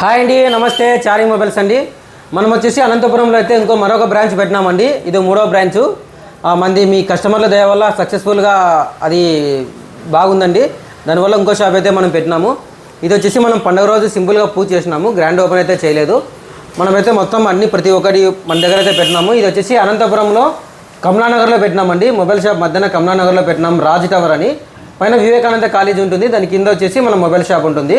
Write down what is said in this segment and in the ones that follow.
Hi అండి నమస్తే. Charing mobiles అండి. మనం వచ్చేసి అనంతపురంలో అయితే ఇంకో మరొక బ్రాంచ్ పెట్టినామండి. ఇది మూడో బ్రాంచ్. మంది మీ కస్టమర్ల దయ వల్ల సక్సెస్ఫుల్గా అది బాగుందండి. దానివల్ల ఇంకో షాప్ అయితే మనం పెట్టినాము. ఇది వచ్చేసి మనం పండుగ రోజు సింపుల్గా పూజ చేసినాము. గ్రాండ్ ఓపెన్ అయితే చేయలేదు. మనమైతే మొత్తం అన్ని ప్రతి ఒక్కటి మన దగ్గర అయితే పెట్టినాము. ఇది వచ్చేసి అనంతపురంలో కమలానగర్లో పెట్టినామండి. మొబైల్ షాప్ మధ్యన కమలానగర్లో పెట్టినాం. రాజ్ టవర్ అని. పైన వివేకానంద కాలేజ్ ఉంటుంది. దాని కింద వచ్చేసి మన మొబైల్ షాప్ ఉంటుంది.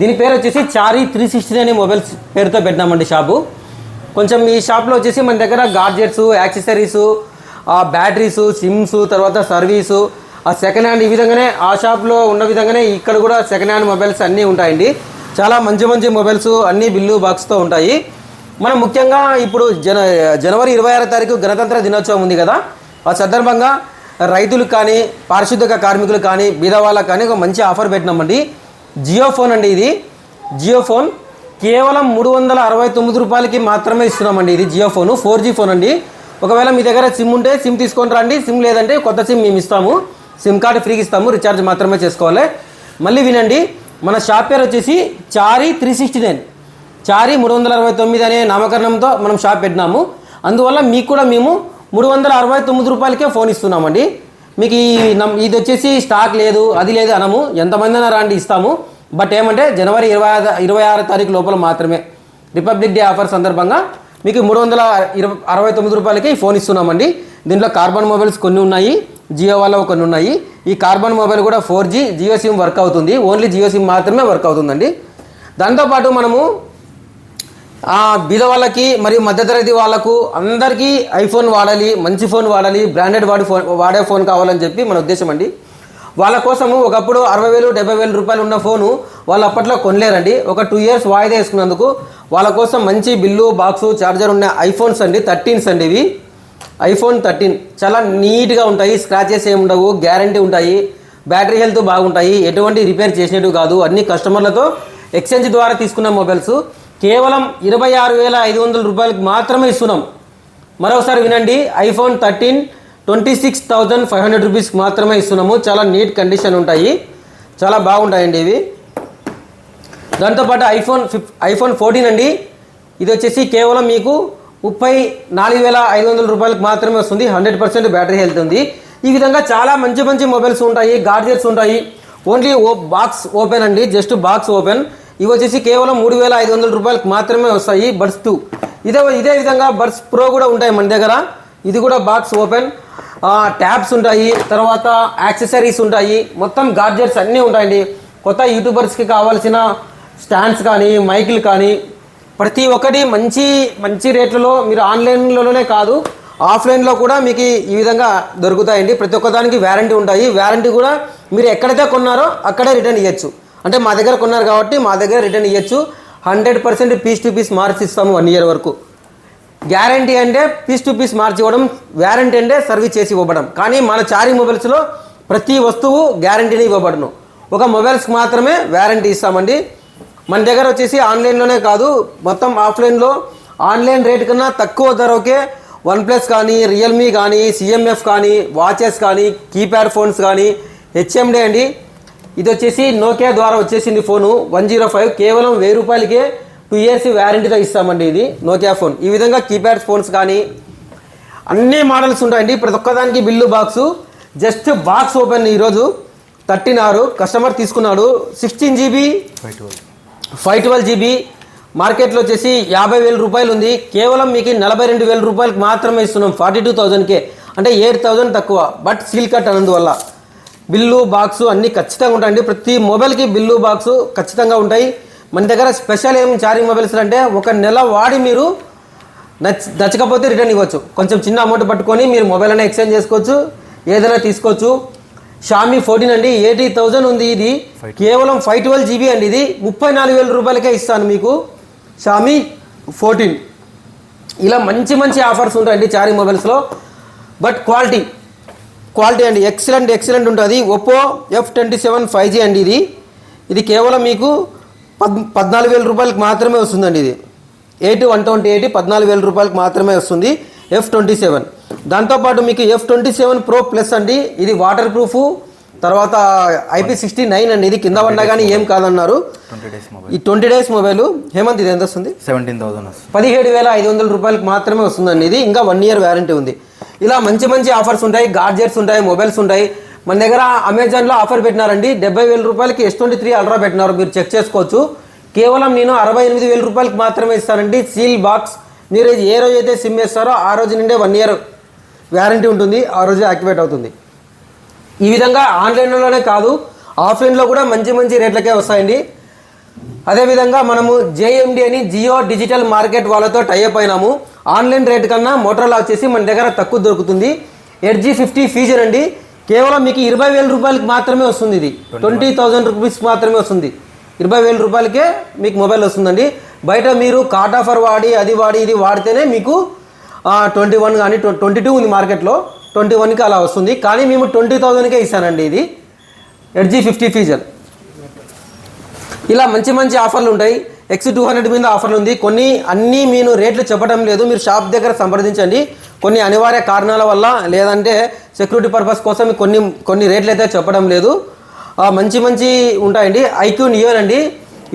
దీని పేరు వచ్చేసి చారీ త్రీ సిక్స్టీ అనే మొబైల్స్ పేరుతో పెట్టినామండి షాపు కొంచెం ఈ షాప్లో వచ్చేసి మన దగ్గర గార్జెట్స్ యాక్సెసరీస్ బ్యాటరీస్ సిమ్స్ తర్వాత సర్వీసు ఆ సెకండ్ హ్యాండ్ ఈ విధంగానే ఆ షాప్లో ఉన్న విధంగానే ఇక్కడ కూడా సెకండ్ హ్యాండ్ మొబైల్స్ అన్నీ ఉంటాయండి. చాలా మంచి మంచి మొబైల్స్ అన్నీ బిల్లు బాక్స్తో ఉంటాయి. మనం ముఖ్యంగా ఇప్పుడు జన జనవరి ఇరవై ఆరో తారీఖు గణతంత్ర దినోత్సవం ఉంది కదా. ఆ సందర్భంగా రైతులకు కానీ పారిశుద్ధక కార్మికులకు కానీ బీదవాళ్ళకు కానీ ఒక మంచి ఆఫర్ పెట్టినామండి. జియో ఫోన్ అండి ఇది. జియో ఫోన్ కేవలం మూడు వందల అరవై తొమ్మిది రూపాయలకి మాత్రమే ఇస్తున్నామండి ఇది Jio phone. Four G phone అండి. ఒకవేళ మీ దగ్గర సిమ్ ఉంటే సిమ్ తీసుకొని రండి. సిమ్ లేదంటే కొత్త సిమ్ మేము ఇస్తాము. సిమ్ కార్డు ఫ్రీకి ఇస్తాము. రీఛార్జ్ మాత్రమే చేసుకోవాలి. మళ్ళీ వినండి మన షాప్ పేరు వచ్చేసి Chari three sixty nine. Chari మూడు వందల అరవై తొమ్మిది అనే నామకరణంతో మనం షాప్ పెట్టినాము. అందువల్ల మీకు కూడా మేము మూడు వందల అరవై తొమ్మిది రూపాయలకే ఫోన్ ఇస్తున్నామండి. మీకు ఈ నమ్ ఇది వచ్చేసి స్టాక్ లేదు అది లేదు అనము. ఎంతమంది అయినా రాండి ఇస్తాము. బట్ ఏమంటే జనవరి ఇరవై ఇరవై ఆరు తారీఖు లోపల మాత్రమే. రిపబ్లిక్ డే ఆఫర్ సందర్భంగా మీకు మూడు వందల ఇరవై అరవై తొమ్మిది రూపాయలకి ఫోన్ ఇస్తున్నామండి. దీంట్లో కార్బన్ మొబైల్స్ కొన్ని ఉన్నాయి జియో వాళ్ళ కొన్ని ఉన్నాయి. ఈ కార్బన్ మొబైల్ కూడా four G Jio sim work అవుతుంది. ఓన్లీ జియో సిమ్ మాత్రమే వర్క్ అవుతుందండి. దాంతోపాటు మనము బీదవాళ్ళకి బీద వాళ్ళకి మరియు మధ్యతరగతి వాళ్ళకు అందరికీ ఐఫోన్ వాడాలి మంచి ఫోన్ వాడాలి బ్రాండెడ్ వాడి ఫోన్ వాడే ఫోన్ కావాలని చెప్పి మన ఉద్దేశం అండి. వాళ్ళ కోసము ఒకప్పుడు అరవై వేలు డెబ్బై వేలు రూపాయలు ఉన్న ఫోను వాళ్ళు అప్పట్లో కొనలేరండి. ఒక టూ ఇయర్స్ వాయిదా వేసుకున్నందుకు వాళ్ళ కోసం మంచి బిల్లు బాక్సు చార్జర్ ఉన్న ఐఫోన్స్ అండి థర్టీన్స్ అండి ఇవి. ఐఫోన్ థర్టీన్ చాలా నీట్గా ఉంటాయి స్క్రాచెస్ ఏమి ఉండవు గ్యారంటీ ఉంటాయి బ్యాటరీ హెల్త్ బాగుంటాయి ఎటువంటి రిపేర్ చేసినట్టు కాదు అన్ని కస్టమర్లతో ఎక్స్చేంజ్ ద్వారా తీసుకున్న మొబైల్స్. కేవలం ఇరవై ఆరు వేల ఐదు వందల రూపాయలకు మాత్రమే ఇస్తున్నాం మరోసారి వినండి iPhone thirteen twenty six thousand five hundred రూపీస్కి మాత్రమే ఇస్తున్నాము చాలా నీట్ కండిషన్ ఉంటాయి. చాలా బాగుంటాయండి ఇవి. దాంతోపాటు ఐఫోన్ ఫిఫ్ ఐఫోన్ ఫోర్టీన్ అండి. ఇది వచ్చేసి కేవలం మీకు ముప్పై నాలుగు వేల ఐదు వందల రూపాయలకు మాత్రమే వస్తుంది. హండ్రెడ్ పర్సెంట్ బ్యాటరీ హెల్త్ ఉంది. ఈ విధంగా చాలా మంచి మంచి మొబైల్స్ ఉంటాయి గార్జెట్స్ ఉంటాయి. ఓన్లీ ఓ బాక్స్ ఓపెన్ అండి జస్ట్ బాక్స్ ఓపెన్. ఇవి వచ్చేసి కేవలం మూడు వేల ఐదు వందల రూపాయలకు మాత్రమే వస్తాయి బడ్స్ టూ. ఇదే ఇదే విధంగా బడ్స్ ప్రో కూడా ఉంటాయి మన దగ్గర. ఇది కూడా బాక్స్ ఓపెన్. ట్యాబ్స్ ఉంటాయి. తర్వాత యాక్సెసరీస్ ఉంటాయి. మొత్తం గార్జెట్స్ అన్నీ ఉంటాయండి. కొత్త యూట్యూబర్స్కి కావాల్సిన స్టాండ్స్ కానీ మైకులు కానీ ప్రతి ఒక్కటి మంచి మంచి రేట్లలో మీరు ఆన్లైన్లోనే కాదు ఆఫ్లైన్లో కూడా మీకు ఈ విధంగా దొరుకుతాయండి. ప్రతి ఒక్కదానికి వ్యారంటీ ఉంటాయి. వ్యారంటీ కూడా మీరు ఎక్కడైతే కొన్నారో అక్కడే రిటర్న్ ఇవ్వచ్చు అంటే మా దగ్గర కొన్నారు కాబట్టి మా దగ్గర రిటర్న్ ఇవ్వచ్చు hundred percent piece to piece మార్చి ఇస్తాము వన్ ఇయర్ వరకు. గ్యారంటీ అంటే పీస్ టు పీస్ మార్చి ఇవ్వడం వ్యారంటీ అంటే సర్వీస్ చేసి ఇవ్వడం కానీ మన చారింగ్ మొబైల్స్లో ప్రతి వస్తువు గ్యారంటీని ఇవ్వబడను. ఒక మొబైల్స్కి మాత్రమే వ్యారంటీ ఇస్తామండి. మన దగ్గర వచ్చేసి ఆన్లైన్లోనే కాదు మొత్తం ఆఫ్లైన్లో ఆన్లైన్ రేట్ కన్నా తక్కువ ధరకే వన్ ప్లస్ కానీ రియల్మీ కానీ సిఎంఎఫ్ కానీ వాచెస్ కానీ కీప్యాడ్ ఫోన్స్ కానీ హెచ్ఎండే అండి. ఇది వచ్చేసి నోకియా ద్వారా వచ్చేసింది ఫోను. వన్ జీరో ఫైవ్ కేవలం వెయ్యి రూపాయలకే టూ ఇయర్స్ వ్యారంటీతో ఇస్తామండి ఇది నోకియా ఫోన్. ఈ విధంగా కీప్యాడ్ ఫోన్స్ కానీ అన్ని మోడల్స్ ఉంటాయండి. ప్రతి ఒక్కదానికి bill box. Just box open ఈరోజు. థర్టీన్ ఆరు. కస్టమర్ తీసుకున్నాడు. Sixteen GB. Five twelve GB. మార్కెట్లో వచ్చేసి యాభై వేల రూపాయలు ఉంది. కేవలం మీకు నలభై రెండు వేల రూపాయలకు మాత్రమే ఇస్తున్నాం. ఫార్టీ టూ థౌజండ్కే. అంటే ఎయిట్ థౌజండ్ తక్కువ. బట్ సీల్ కట్ అన్నందువల్ల బిల్లు బాక్సు అన్నీ ఖచ్చితంగా ఉంటాయండి. ప్రతి మొబైల్కి బిల్లు బాక్సు ఖచ్చితంగా ఉంటాయి. మన దగ్గర స్పెషల్ ఏం చార్జింగ్ మొబైల్స్ అంటే ఒక నెల వాడి మీరు నచ్చ నచ్చకపోతే రిటర్న్ ఇవ్వచ్చు. కొంచెం చిన్న అమౌంట్ పట్టుకొని మీరు మొబైల్ అయినా ఎక్స్చేంజ్ చేసుకోవచ్చు. ఏదైనా తీసుకోవచ్చు. షామీ ఫోర్టీన్ అండి. ఎయిటీ థౌజండ్ ఉంది ఇది. కేవలం ఫైవ్ ట్వెల్వ్ జీబీ అండి ఇది. ముప్పై నాలుగు వేల రూపాయలకే ఇస్తాను మీకు. షామీ ఫోర్టీన్ ఇలా మంచి మంచి ఆఫర్స్ ఉంటాయండి చారింగ్ మొబైల్స్లో బట్ క్వాలిటీ క్వాలిటీ అండి ఎక్సలెంట్ ఎక్సలెంట్ ఉంటుంది. Oppo F twenty seven five G అండి ఇది. ఇది కేవలం మీకు పద్ పద్నాలుగు వేల రూపాయలకు మాత్రమే వస్తుందండి ఇది. ఎయిట్ వన్ ట్వంటీ ఎయిట్ పద్నాలుగు వేల రూపాయలకు మాత్రమే వస్తుంది ఎఫ్ ట్వంటీ సెవెన్. దాంతోపాటు మీకు F twenty seven pro plus అండి. ఇది వాటర్ ప్రూఫ్. తర్వాత ఐపీ సిక్స్టీ నైన్ అండి. ఇది కింద పడినా కానీ ఏం కాదన్నారు. ఈ ట్వంటీ డేస్ మొబైల్. హేమంత్ ఇది ఎంత వస్తుంది? సెవెంటీన్ థౌసండ్ పదిహేడు వేల ఐదు వందల రూపాయలకి మాత్రమే వస్తుందండి ఇది. ఇంకా వన్ ఇయర్ వ్యారంటీ ఉంది. ఇలా మంచి మంచి ఆఫర్స్ ఉంటాయి గార్జెట్స్ ఉంటాయి మొబైల్స్ ఉంటాయి. మన దగ్గర అమెజాన్లో ఆఫర్ పెట్టినారండి. డెబ్బై వేల రూపాయలకి ఎస్ ట్వంటీ త్రీ అల్ట్రా పెట్టినారు. మీరు చెక్ చేసుకోవచ్చు. కేవలం నేను అరవై ఎనిమిది వేల రూపాయలకి మాత్రమే ఇస్తానండి. Seal box. మీరు ఏ రోజు అయితే సిమ్ వేస్తారో ఆ రోజు నుండే వన్ ఇయర్ వ్యారంటీ ఉంటుంది. ఆ రోజు యాక్టివేట్ అవుతుంది. ఈ విధంగా ఆన్లైన్లోనే కాదు ఆఫ్లైన్లో కూడా మంచి మంచి రేట్లకే వస్తాయండి. అదేవిధంగా మనము జేఎండి అని జియో డిజిటల్ మార్కెట్ వాళ్ళతో టైఅప్ అయినాము. ఆన్లైన్ రేట్ కన్నా మోటరోలా వచ్చేసి మన దగ్గర తక్కువ దొరుకుతుంది. ఎయిట్ జీ ఫిఫ్టీ ఫీచర్ అండి. కేవలం మీకు ఇరవై వేల రూపాయలకి మాత్రమే వస్తుంది ఇది. ట్వంటీ థౌజండ్ రూపీస్ మాత్రమే వస్తుంది. ఇరవై వేల రూపాయలకే మీకు మొబైల్ వస్తుందండి. బయట మీరు కాట్ ఆఫర్ వాడి అది వాడి ఇది వాడితేనే మీకు ట్వంటీ వన్ కానీ ట్వంటీ టూ ఉంది మార్కెట్లో. ట్వంటీ వన్కి అలా వస్తుంది. కానీ మేము ట్వంటీ థౌజండ్కే ఇస్తానండి ఇది. Eight G fifty feature. ఇలా మంచి మంచి ఆఫర్లు ఉంటాయి. ఎక్స్ టూ హండ్రెడ్ మీద ఆఫర్లు ఉంది. కొన్ని అన్నీ నేను రేట్లు చెప్పడం లేదు. మీరు షాప్ దగ్గర సంప్రదించండి. కొన్ని అనివార్య కారణాల వల్ల లేదంటే సెక్యూరిటీ పర్పస్ కోసం కొన్ని కొన్ని రేట్లు అయితే చెప్పడం లేదు. మంచి మంచి ఉంటాయండి. ఐక్యూ నియర్ అండి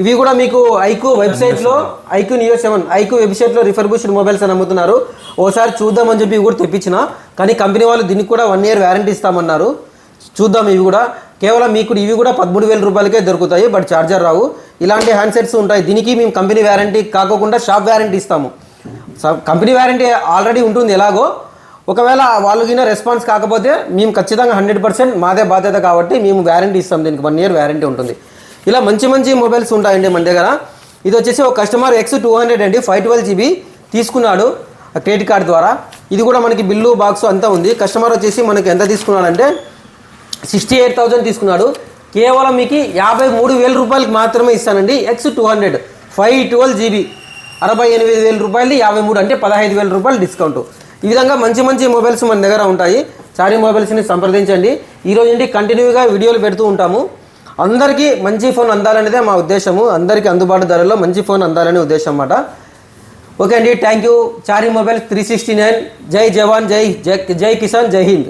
ఇవి కూడా మీకు ఐక్యూ వెబ్సైట్లో ఐక్యూ నియో సెవెన్ ఐక్యూ వెబ్సైట్లో రిఫర్బిష్డ్ మొబైల్స్ అని అమ్ముతున్నారు. ఓసారి చూద్దామని చెప్పి ఇవి కూడా తెప్పించిన. కానీ కంపెనీ వాళ్ళు దీనికి కూడా వన్ ఇయర్ వ్యారంటీ ఇస్తామన్నారు. చూద్దాం ఇవి కూడా. కేవలం మీకు ఇవి కూడా పదమూడు వేల రూపాయలకే దొరుకుతాయి. బట్ ఛార్జర్ రావు. ఇలాంటి హ్యాండ్సెట్స్ ఉంటాయి. దీనికి మేము కంపెనీ వ్యారంటీ కాకోకుండా షాప్ వ్యారంటీ ఇస్తాము. కంపెనీ వ్యారంటీ ఆల్రెడీ ఉంటుంది ఎలాగో. ఒకవేళ వాళ్ళు కింద రెస్పాన్స్ కాకపోతే మేము ఖచ్చితంగా హండ్రెడ్ పర్సెంట్ మాదే బాధ్యత కాబట్టి మేము వ్యారంటీ ఇస్తాం. దీనికి వన్ ఇయర్ వ్యారంటీ ఉంటుంది. ఇలా మంచి మంచి మొబైల్స్ ఉంటాయండి మన దగ్గర. ఇది వచ్చేసి ఒక కస్టమర్ ఎక్స్ టూ హండ్రెడ్ అండి. ఫైవ్ ట్వెల్వ్ జీబీ తీసుకున్నాడు క్రెడిట్ కార్డ్ ద్వారా. ఇది కూడా మనకి బిల్లు బాక్స్ అంతా ఉంది. కస్టమర్ వచ్చేసి మనకి ఎంత తీసుకున్నాడంటే సిక్స్టీ ఎయిట్ థౌజండ్ తీసుకున్నాడు. కేవలం మీకు యాభై మూడు వేల రూపాయలకి మాత్రమే ఇస్తానండి. X two hundred five twelve GB అరవై ఎనిమిది వేల రూపాయలు యాభై మూడు అంటే పదహైదు వేల రూపాయలు డిస్కౌంట్ ఈ విధంగా మంచి మంచి మొబైల్స్ మన దగ్గర ఉంటాయి. చారీ మొబైల్స్ని సంప్రదించండి. ఈ రోజు నుండి కంటిన్యూగా వీడియోలు పెడుతూ ఉంటాము. అందరికీ మంచి ఫోన్ అందాలనేదే మా ఉద్దేశము. అందరికీ అందుబాటు ధరలో మంచి ఫోన్ అందాలనే ఉద్దేశం అన్నమాట. ఓకే అండి. థ్యాంక్ యూ చారీ మొబైల్ త్రీ సిక్స్టీ నైన్ జై జవాన్ జై జై జై కిసాన్ జై హింద్.